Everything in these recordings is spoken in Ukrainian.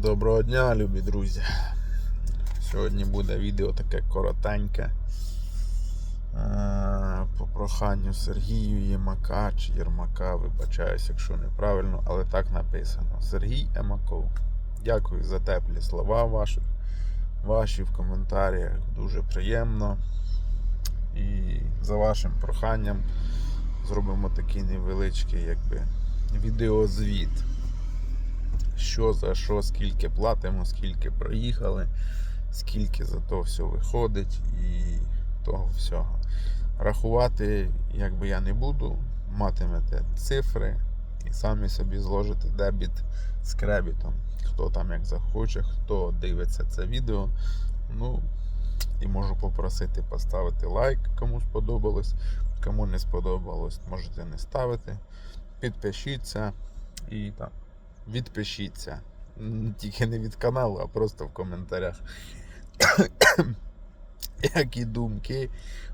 Доброго дня, любі друзі. Сьогодні буде відео таке коротеньке. Е, По проханню Сергію Ємака чи Єрмака, вибачаюсь, якщо неправильно, але так написано. Сергій Емаков. Дякую за теплі слова ваші, ваші в коментарях. Дуже приємно. І за вашим проханням зробимо такий невеличкий якби, відеозвіт що за що, скільки платимо, скільки проїхали, скільки за то все виходить і того всього. Рахувати, якби я не буду, матимете цифри і самі собі зложите дебіт з кребітом. Хто там як захоче, хто дивиться це відео. Ну, і можу попросити поставити лайк, кому сподобалось. Кому не сподобалось, можете не ставити. Підпишіться і так відпишіться. Тільки не від каналу, а просто в коментарях. Які думки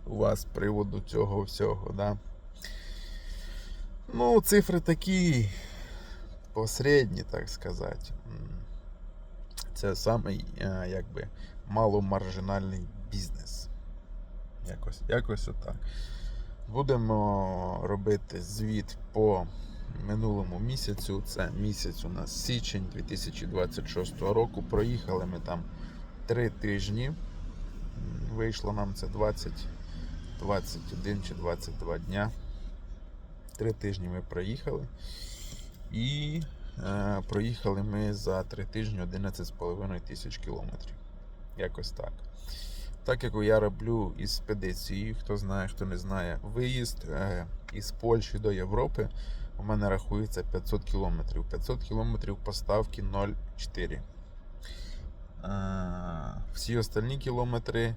у вас з приводу цього всього, да? Ну, цифри такі посередні, так сказати. Це самий, е, якби, маломаржинальний бізнес. Якось, якось отак. Будемо робити звіт по минулому місяцю. Це місяць у нас січень 2026 року. Проїхали ми там 3 тижні. Вийшло нам це 20, 21 чи 22 дня. Три тижні ми проїхали. І е, проїхали ми за 3 тижні 11,5 тисяч кілометрів. Якось так. Так як я роблю із спедицією, хто знає, хто не знає, виїзд е, із Польщі до Європи у мене рахується 500 кілометрів. 500 кілометрів поставки 0,4. Е, Всі остальні кілометри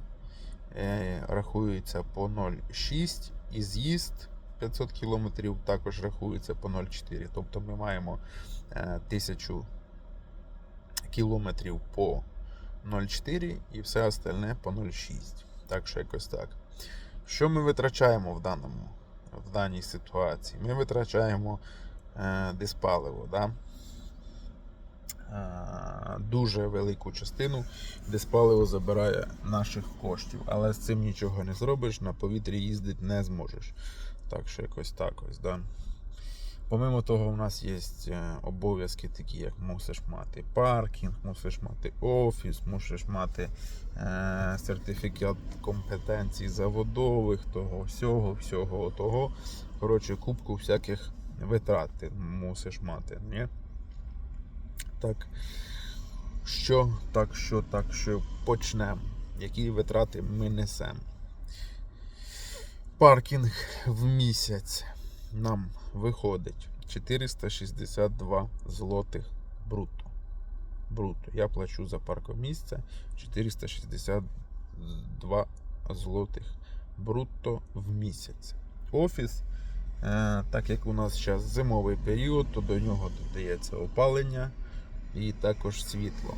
е, рахуються по 0,6 і з'їзд 500 кілометрів також рахується по 0,4. Тобто ми маємо е, 1000 кілометрів по 0,4 і все остальне по 0,6. Так що якось так. Що ми витрачаємо в даному, в даній ситуації? Ми витрачаємо е, диспаливо. Да? Е, дуже велику частину диспаливо забирає наших коштів. Але з цим нічого не зробиш, на повітрі їздити не зможеш. Так що якось так ось. Да? Помимо того, у нас є е, обов'язки такі, як мусиш мати паркінг, мусиш мати офіс, мусиш мати е, сертифікат компетенцій заводових, того всього, всього того. Коротше, кубку всяких витрат ти мусиш мати. Ні? Так що, так що, так що почнемо. Які витрати ми несемо? Паркінг в місяць нам виходить 462 злотих брутто. Брутто. Я плачу за паркомісце 462 злотих брутто в місяць. Офіс, е, так як у нас зараз зимовий період, то до нього додається опалення і також світло.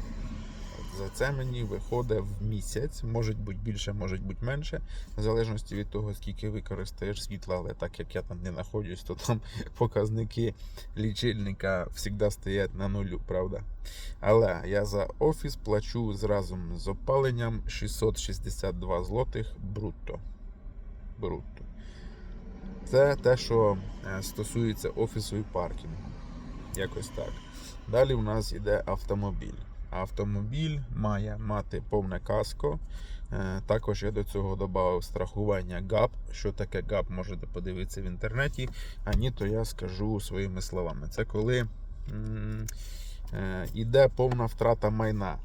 За це мені виходить в місяць, може бути більше, може бути менше, в залежності від того, скільки використаєш світла, але так як я там не знаходжусь, то там показники лічильника завжди стоять на нулю, правда? Але я за офіс плачу зразу з опаленням 662 злотих брутто. брутто. Це те, що е, стосується офісу і паркінгу. Якось так. Далі у нас йде автомобіль. Автомобіль має мати повне каско. Е, Також я до цього додав страхування ГАП. Що таке ГАП, можете подивитися в інтернеті. А ні, то я скажу своїми словами. Це коли е, йде повна втрата майна.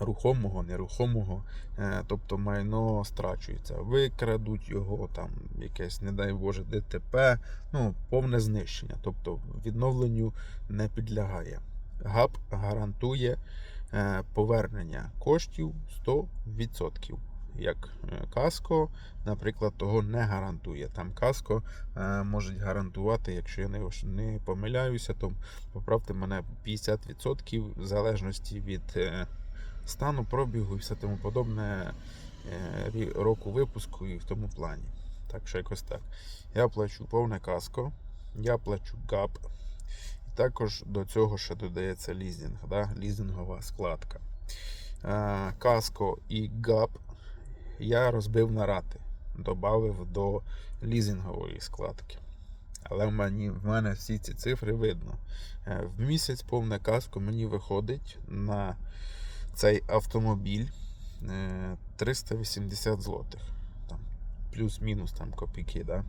Рухомого, нерухомого, е, тобто майно страчується. Викрадуть його, там якесь, не дай Боже, ДТП, ну, повне знищення, тобто відновленню не підлягає. ГАП гарантує е, повернення коштів 100%. Як е, каско, наприклад, того не гарантує. Там каско е, можуть гарантувати, якщо я не, помиляюся, то поправте мене 50% в залежності від е, стану пробігу і все тому подобне е, року випуску і в тому плані. Так що якось так. Я плачу повне каско, я плачу ГАП. Також до цього ще додається лізинг, да? лізингова складка. Е, Каско і ГАП я розбив на рати, додав до лізингової складки. Але в мене, в мене всі ці цифри видно. Е, В місяць повне каско мені виходить на цей автомобіль е, 380 злотих. Там, плюс-мінус там копійки. Да?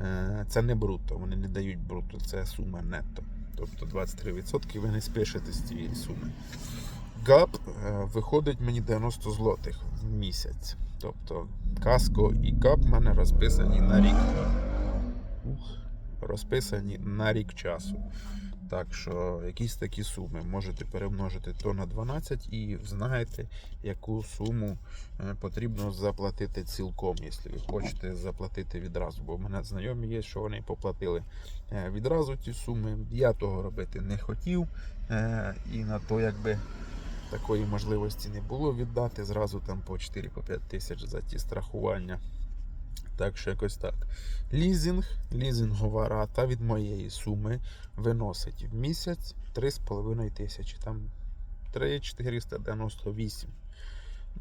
Е, Це не бруто, вони не дають бруто, це сума нетто. Тобто 23% ви не спишете з цієї суми. ГАП е, виходить мені 90 злотих в місяць. Тобто каско і ГАП в мене розписані на рік. Розписані на рік часу. Так що якісь такі суми можете перемножити то на 12 і знаєте, яку суму е, потрібно заплатити цілком, якщо ви хочете заплатити відразу. Бо в мене знайомі є, що вони поплатили е, відразу ті суми. Я того робити не хотів. е, І на то, якби такої можливості не було віддати зразу там по 4-5 тисяч за ті страхування. Так що якось так. Лізинг, лізингова рата від моєї суми виносить в місяць 3,5 тисячі. Там 3,498.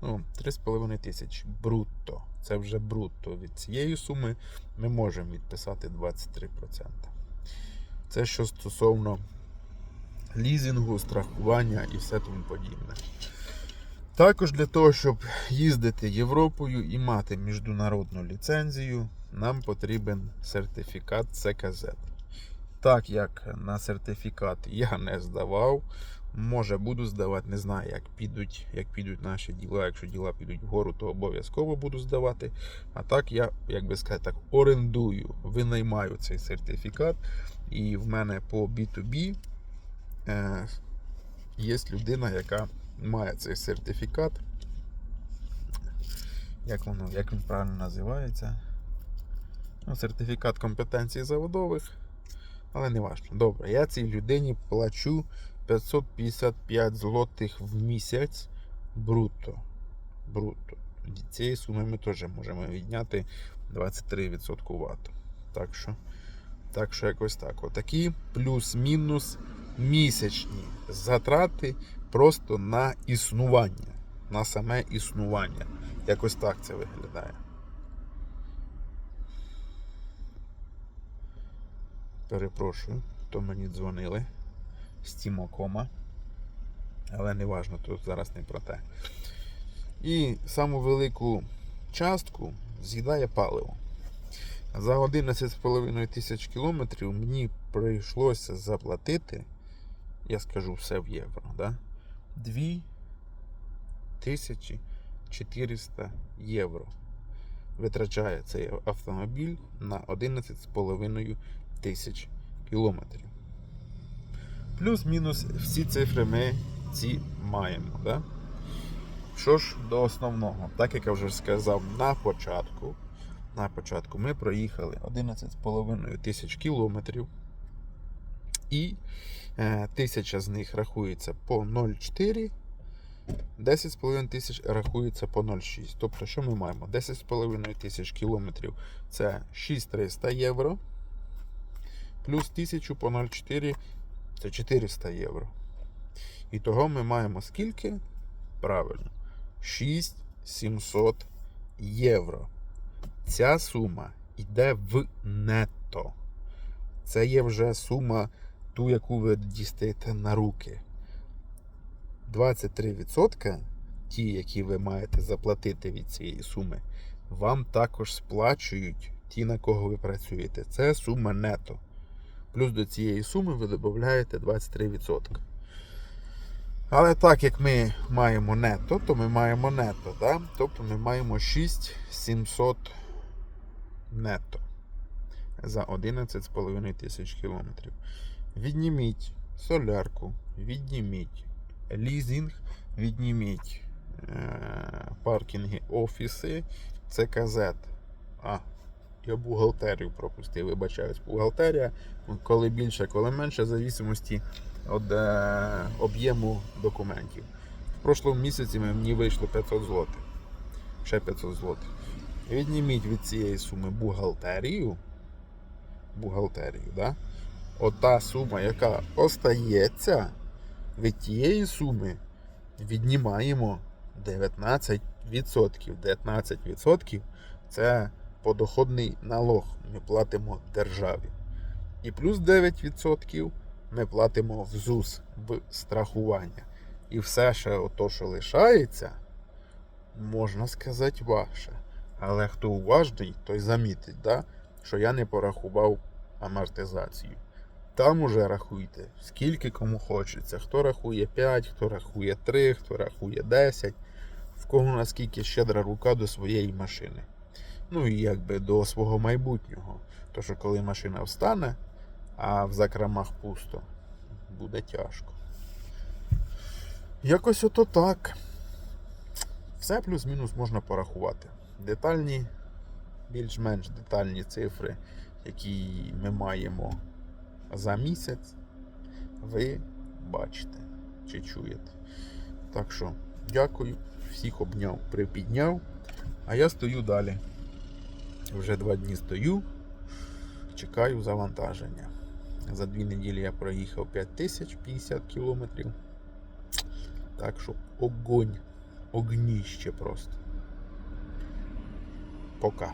Ну, 3,5 тисячі брутто. Це вже брутто. Від цієї суми ми можемо відписати 23%. Це що стосовно лізингу, страхування і все тому подібне. Також для того, щоб їздити Європою і мати міжнародну ліцензію, нам потрібен сертифікат ЦКЗ. Так як на сертифікат я не здавав, може буду здавати, не знаю, як підуть, як підуть наші діла. Якщо діла підуть вгору, то обов'язково буду здавати. А так я, як би сказати, так, орендую, винаймаю цей сертифікат. І в мене по B2B е, є людина, яка має цей сертифікат. Як воно, як він правильно називається? Ну, сертифікат компетенції заводових. Але не важливо. Добре, я цій людині плачу 555 злотих в місяць брутто. Брутто. Від цієї суми ми теж можемо відняти 23% вату. Так що, так що якось так. Отакі плюс-мінус місячні затрати просто на існування. На саме існування. Якось так це виглядає. Перепрошую, то мені дзвонили з Тімокома. Але не важно, тут зараз не про те. І саму велику частку з'їдає паливо. За 11,5 тисяч кілометрів мені прийшлося заплатити, я скажу все в євро, да? 2400 євро. Витрачає цей автомобіль на 11,5 тисяч кілометрів. Плюс-мінус всі цифри ми ці маємо. Да? Що ж до основного, так як я вже сказав на початку, на початку ми проїхали 11,5 тисяч кілометрів. І тисяча з них рахується по 0,4, 10,5 тисяч рахується по 0,6. Тобто, що ми маємо? 10,5 тисяч кілометрів це 6300 євро. Плюс 1000 по 0,4 це 400 євро. І того ми маємо скільки? Правильно, 6700 євро. Ця сума йде в нетто. Це є вже сума, ту, яку ви дістаєте на руки. 23%, ті, які ви маєте заплатити від цієї суми, вам також сплачують ті, на кого ви працюєте. Це сума нето. Плюс до цієї суми ви додаєте 23%. Але так як ми маємо нето, то ми маємо нето. Да? Тобто ми маємо 6700 нето за 11,5 тисяч кілометрів. Відніміть солярку, відніміть лізинг, відніміть е- паркінги, офіси, ЦКЗ. А, я бухгалтерію пропустив, вибачаюсь. Бухгалтерія, коли більше, коли менше, в зависимості від е, об'єму документів. В прошлому місяці мені вийшло 500 злотих. Ще 500 злотих. Відніміть від цієї суми бухгалтерію. Бухгалтерію, да? Ота сума, яка остається, від тієї суми віднімаємо 19%. 19% це подоходний налог. Ми платимо державі. І плюс 9% ми платимо в ЗУС в страхування. І все ще ото, що лишається, можна сказати, ваше. Але хто уважний, той замітить, да? що я не порахував амортизацію. Там уже рахуйте, скільки кому хочеться. Хто рахує 5, хто рахує 3, хто рахує 10, в кого наскільки щедра рука до своєї машини. Ну і якби до свого майбутнього. То що коли машина встане, а в закромах пусто, буде тяжко. Якось ото так. Все плюс-мінус можна порахувати. Детальні, більш-менш детальні цифри, які ми маємо за місяць, ви бачите чи чуєте. Так що, дякую, всіх обняв, припідняв. А я стою далі. Вже два дні стою, чекаю завантаження. За дві неділі я проїхав 5050 кілометрів. Так що огонь, огніще просто. Пока.